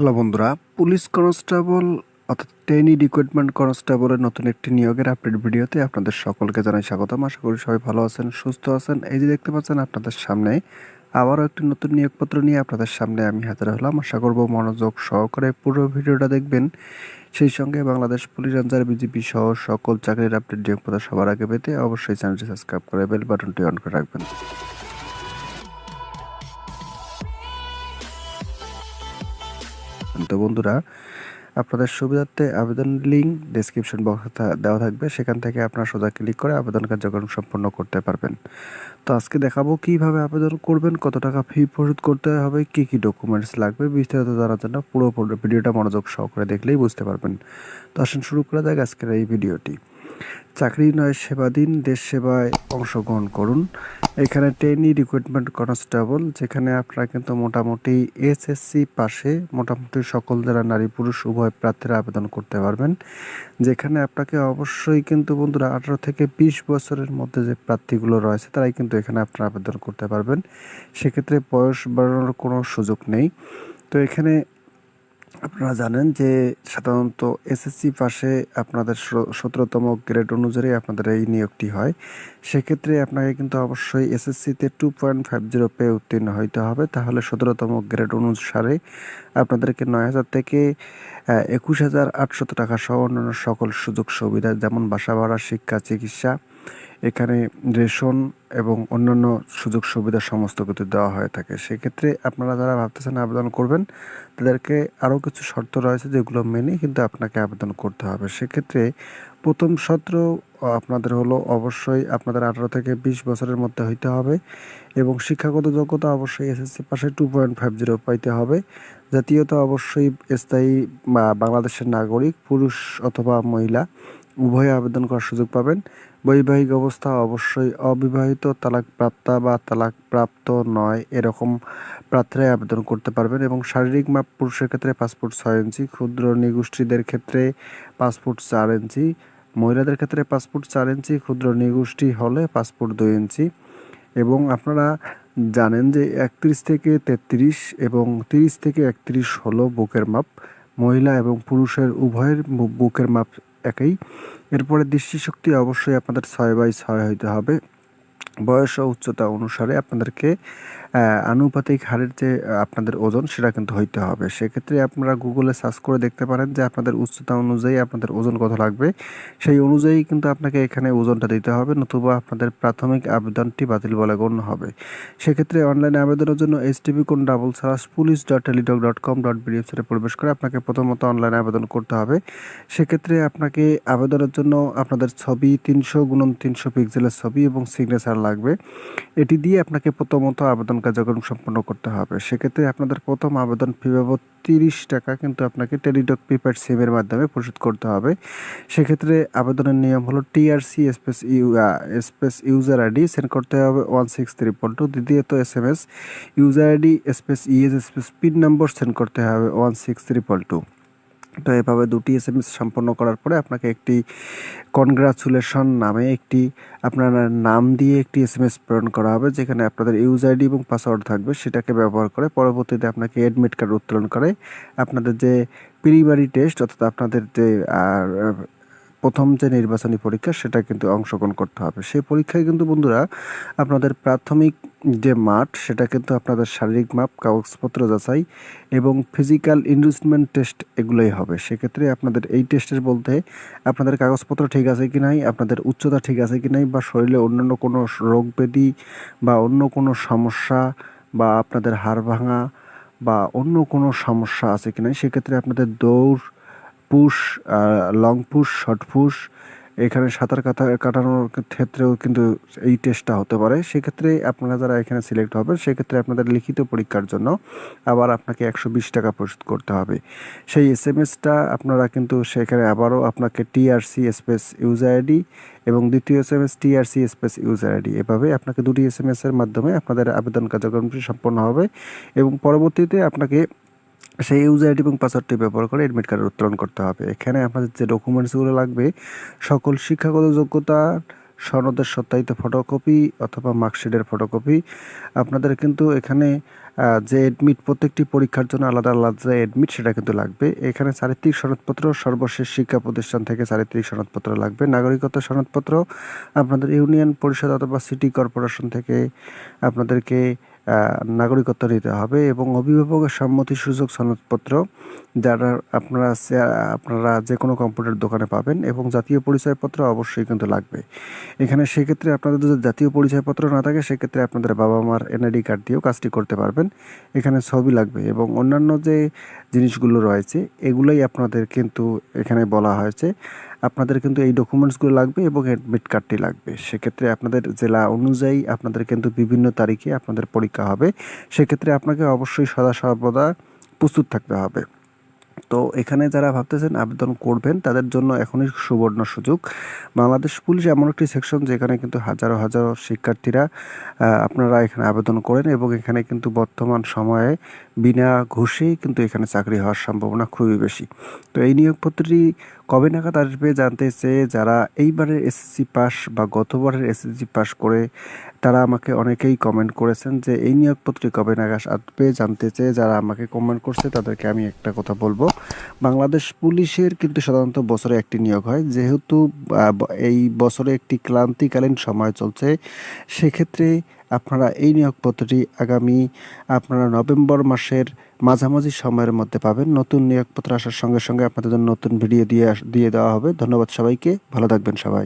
Hello বন্ধুরা, police constable অর্থাৎ trainee recruitment কনস্টেবলের নতুন একটি নিয়োগের আপডেট ভিডিওতে আপনাদের সকলকে জানাই স্বাগতম। আশা করি সবাই ভালো আছেন, সুস্থ আছেন। এই যে দেখতে পাচ্ছেন আপনাদের সামনে, আবারও একটি নতুন নিয়োগপত্র নিয়ে আপনাদের সামনে আমি হাজির হলাম। আশা করব মনোযোগ সহকারে পুরো ভিডিওটা দেখবেন। সেই সঙ্গে বাংলাদেশ পুলিশ রেঞ্জার বিজেপি সহ সকল চাকরির আপডেট নিয়োগপত্র সবার আগে পেতে অবশ্যই চ্যানেলটি সাবস্ক্রাইব করে বেল বাটনটি অন করে রাখবেন। তো বন্ধুরা, আপনাদের সুবিধার্থে আবেদন লিঙ্ক ডিসক্রিপশন বক্সে দেওয়া থাকবে। সেখান থেকে আপনারা সোজা ক্লিক করে আবেদন কার্যক্রম সম্পন্ন করতে পারবেন। তো আজকে দেখাবো কীভাবে আবেদন করবেন, কত টাকা ফি পরিশোধ করতে হবে, কি কি ডকুমেন্টস লাগবে, বিস্তারিত জানার জন্য পুরো ভিডিওটা মনোযোগ সহকারে দেখলেই বুঝতে পারবেন। তো আসেন শুরু করা যাক আজকের এই ভিডিওটি। চাকরি নয়, সেবা দিন, দেশ সেবায় অংশগ্রহণ করুন। এখানে ট্রেনি রিক্রুটমেন্ট কনস্টেবল যেখানে আপনারা কিন্তু মোটামুটি এসএসসি পাশে মোটামুটি সকল যারা নারী পুরুষ, উভয় প্রার্থীরা আবেদন করতে পারবেন। যেখানে আপনাকে অবশ্যই কিন্তু বন্ধুরা আঠারো থেকে বিশ বছরের মধ্যে যে প্রার্থীগুলো রয়েছে, তারাই কিন্তু এখানে আপনারা আবেদন করতে পারবেন। সেক্ষেত্রে বয়স বাড়ানোর কোনো সুযোগ নেই। তো এখানে আপনারা জানেন যে সাধারণত এসএসসি পাশে আপনাদের সতেরোতম গ্রেড অনুযায়ী আপনাদের এই নিয়োগটি হয়। সেক্ষেত্রে আপনাকে কিন্তু অবশ্যই এসএসসিতে টু পয়েন্ট ফাইভ জিরো পে উত্তীর্ণ হইতে হবে। তাহলে সতেরোতম গ্রেড অনুসারে আপনাদেরকে নয় হাজার থেকে একুশ হাজার আটশত টাকা সহ অন্যান্য সকল সুযোগ সুবিধা, যেমন বাসা ভাড়া, শিক্ষা, চিকিৎসা এখানে রেশন এবং অন্যান্য সুযোগ সুবিধা সমস্ত কিছু দেওয়া হয়ে থাকে। সেক্ষেত্রে আপনারা যারা ভাবতেছেন আবেদন করবেন, তাদেরকে আরও কিছু শর্ত রয়েছে যেগুলো মেনে কিন্তু আপনাকে আবেদন করতে হবে। সেক্ষেত্রে প্রথম সত্র আপনাদের হলো অবশ্যই আপনাদের আঠারো থেকে বিশ বছরের মধ্যে হইতে হবে এবং শিক্ষাগত যোগ্যতা অবশ্যই এসএসসি পাশে টু পয়েন্ট ফাইভ জিরো পাইতে হবে। জাতীয়তা অবশ্যই স্থায়ী বাংলাদেশের নাগরিক, পুরুষ অথবা মহিলা। উভয়ে আবেদন করার সুযোগ পাবেন। বৈবাহিক অবস্থা অবশ্যই অবিবাহিত, তালাকপ্রাপ্তা বা তালাকপ্রাপ্ত নয়, এরকম প্রার্থীরাই আবেদন করতে পারবেন এবং শারীরিক মাপ পুরুষের ক্ষেত্রে পাসপোর্ট ছয় ইঞ্চি, ক্ষুদ্র নিগোষ্ঠীদের ক্ষেত্রে পাসপোর্ট চার ইঞ্চি, মহিলাদের ক্ষেত্রে পাসপোর্ট চার ইঞ্চি, ক্ষুদ্র নিগোষ্ঠী হলে পাসপোর্ট দুই ইঞ্চি। এবং আপনারা জানেন যে একত্রিশ থেকে তেত্রিশ এবং তিরিশ থেকে একত্রিশ হলো বুকের মাপ। মহিলা এবং পুরুষের উভয়ের বুকের মাপ একই। এরপরে দৃষ্টিশক্তি অবশ্যই আপনাদের ছয় বাই ছয় হইতে হবে। বয়স ও উচ্চতা অনুসারে আপনাদেরকে আনুপাতিক হারের যে আপনাদের ওজন, সেটা কিন্তু হইতে হবে। সেক্ষেত্রে আপনারা গুগলে সার্চ করে দেখতে পারেন যে আপনাদের উচ্চতা অনুযায়ী আপনাদের ওজন কত লাগবে। সেই অনুযায়ী কিন্তু আপনাকে এখানে ওজনটা দিতে হবে, নতুবা আপনাদের প্রাথমিক আবেদনটি বাতিল বলে গণ্য হবে। সেক্ষেত্রে অনলাইনে আবেদনের জন্য এইচ টিভি কোন double search police dot Teletalk dot com dot বিডিএফসারে প্রবেশ করে আপনাকে প্রথমত অনলাইনে আবেদন করতে হবে। সেক্ষেত্রে আপনাকে আবেদনের জন্য আপনাদের ছবি তিনশো গুণন তিনশো পিক্সেলের ছবি এবং সিগনেচার লাগবে। এটি দিয়ে আপনাকে প্রথমত আবেদন কার্যক্রম সম্পন্ন করতে হবে, সেক্ষেত্রে আপনাদের প্রথম আবেদন ফি বাবদ তিরিশ টাকা কিন্তু আপনাকে টেলিডক প্রিপেড সিমের মাধ্যমে পরিশোধ করতে হবে। সেক্ষেত্রে আবেদনের নিয়ম হলো TRC space U space user ID send করতে হবে ওয়ান সিক্স ত্রিপল টু দ্বিতীয়ত S M S user ID space ES space pin number send করতে হবে ওয়ান সিক্স ত্রিপল টু তো এভাবে দুটি এস এম এস সম্পন্ন করার পরে আপনাকে একটি কনগ্রাচুলেশন নামে একটি আপনার নাম দিয়ে একটি এস এম এস প্রেরণ করা হবে, যেখানে আপনাদের ইউজ আইডি এবং পাসওয়ার্ড থাকবে। সেটাকে ব্যবহার করে পরবর্তীতে আপনাকে অ্যাডমিট কার্ড উত্তোলন করে আপনাদের যে প্রিমারি টেস্ট অর্থাৎ আপনাদের যে প্রথম যে নির্বাচনী পরীক্ষা, সেটা কিন্তু অংশগ্রহণ করতে হবে। সেই পরীক্ষায় কিন্তু বন্ধুরা আপনাদের প্রাথমিক যে মাঠ, সেটা কিন্তু আপনাদের শারীরিক মাপ, কাগজপত্র যাচাই এবং ফিজিক্যাল ইনভেস্টমেন্ট টেস্ট এগুলোই হবে। সেক্ষেত্রে আপনাদের এই টেস্টের বলতে আপনাদের কাগজপত্র ঠিক আছে কি নাই, আপনাদের উচ্চতা ঠিক আছে কি নাই বা শরীরে অন্যান্য কোনো রোগ ব্যাধি বা অন্য কোনো সমস্যা বা আপনাদের হাড় ভাঙা বা অন্য কোনো সমস্যা আছে কি নাই, সেক্ষেত্রে আপনাদের দৌড়, push long push short push এখানে সাঁতার কাটা, কাটানোর ক্ষেত্রেও কিন্তু এই টেস্টটা হতে পারে। সেক্ষেত্রে আপনারা যারা এখানে সিলেক্ট হবেন, সেক্ষেত্রে আপনাদের লিখিত পরীক্ষার জন্য আবার আপনাকে একশো বিশ টাকা পরিশোধ করতে হবে। সেই এস এম এসটা আপনারা কিন্তু সেখানে আবারও আপনাকে টিআরসি স্পেস ইউজার আইডি এবং দ্বিতীয় S M S TRC space user ID এভাবে আপনাকে দুটি এস এম এর মাধ্যমে আপনাদের আবেদন কার্যক্রমটি সম্পন্ন হবে এবং পরবর্তীতে আপনাকে সেই ইউজার আইডি এবং পাসওয়ার্ডটি ব্যবহার করে অ্যাডমিট কার্ড উত্তোলন করতে হবে। এখানে আপনাদের যে ডকুমেন্টসগুলো লাগবে, সকল শিক্ষাগত যোগ্যতা সনদের সত্যায়িত ফটোকপি অথবা মার্কশিটের ফটোকপি আপনাদের কিন্তু এখানে যে অ্যাডমিট প্রত্যেকটি পরীক্ষার জন্য আলাদা আলাদা যে এডমিট সেটা কিন্তু লাগবে। এখানে চারিত্রিক সনদপত্র, সর্বশেষ শিক্ষা প্রতিষ্ঠান থেকে চারিত্রিক সনদপত্র লাগবে। নাগরিকত্ব সনদপত্র, আপনাদের ইউনিয়ন পরিষদ অথবা সিটি কর্পোরেশন থেকে আপনাদেরকে নাগরিকত্ব নিতে হবে এবং অভিভাবকের সম্মতি সুযোগ সনদপত্র যারা আপনারা আপনারা যে কোনো কম্পিউটার দোকানে পাবেন এবং জাতীয় পরিচয়পত্র অবশ্যই কিন্তু লাগবে। এখানে সেক্ষেত্রে আপনাদের যদি জাতীয় পরিচয়পত্র না থাকে, সেক্ষেত্রে আপনাদের বাবা মার এনআইডি কার্ড দিয়েও কাজটি করতে পারবেন। এখানে ছবি লাগবে এবং অন্যান্য যে জিনিসগুলো রয়েছে, এগুলোই আপনাদের কিন্তু এখানে বলা হয়েছে। আপনাদের কিন্তু এই ডকুমেন্টসগুলো লাগবে এবং অ্যাডমিট কার্ডটি লাগবে। সেক্ষেত্রে আপনাদের জেলা অনুযায়ী আপনাদের কিন্তু বিভিন্ন তারিখে আপনাদের পরীক্ষা হবে। সেক্ষেত্রে আপনাকে অবশ্যই সদা সর্বদা প্রস্তুত থাকতে হবে। তো এখানে যারা ভাবতেছেন আবেদন করবেন, তাদের জন্য এখনই সুবর্ণ সুযোগ। বাংলাদেশ পুলিশ এমন একটি সেকশন যেখানে কিন্তু হাজারো হাজারো শিক্ষার্থীরা আপনারা এখানে আবেদন করেন এবং এখানে কিন্তু বর্তমান সময়ে বিনা ঘুষেই কিন্তু এখানে চাকরি হওয়ার সম্ভাবনা খুবই বেশি। তো এই নিয়োগপত্রটি কবে নাগাদ আসবে জানতে চেয়ে যারা এইবারের এসএসসি পাস বা গতবারের এসএসসি পাস করে তারা আমাকে অনেকেই কমেন্ট করেছেন যে, এই নিয়োগপত্রটি কবে নাগাদ আসবে জানতে চেয়ে যারা আমাকে কমেন্ট করছে, তাদেরকে আমি একটা কথা বলব। বাংলাদেশ পুলিশের কিন্তু সাধারণত বছরে একটি নিয়োগ হয়। যেহেতু এই বছরে একটি ক্লান্তিকালীন সময় চলছে, সেক্ষেত্রে আপনারা এই নিয়োগপত্রটি আগামী, আপনারা নভেম্বর মাসের মাঝামাঝি সময়ের মধ্যে পাবেন। নতুন নিয়োগপত্র আসার সঙ্গে সঙ্গে আপনাদের নতুন ভিডিও দিয়ে দিয়ে দেওয়া হবে। ধন্যবাদ সবাইকে। ভালো থাকবেন সবাই।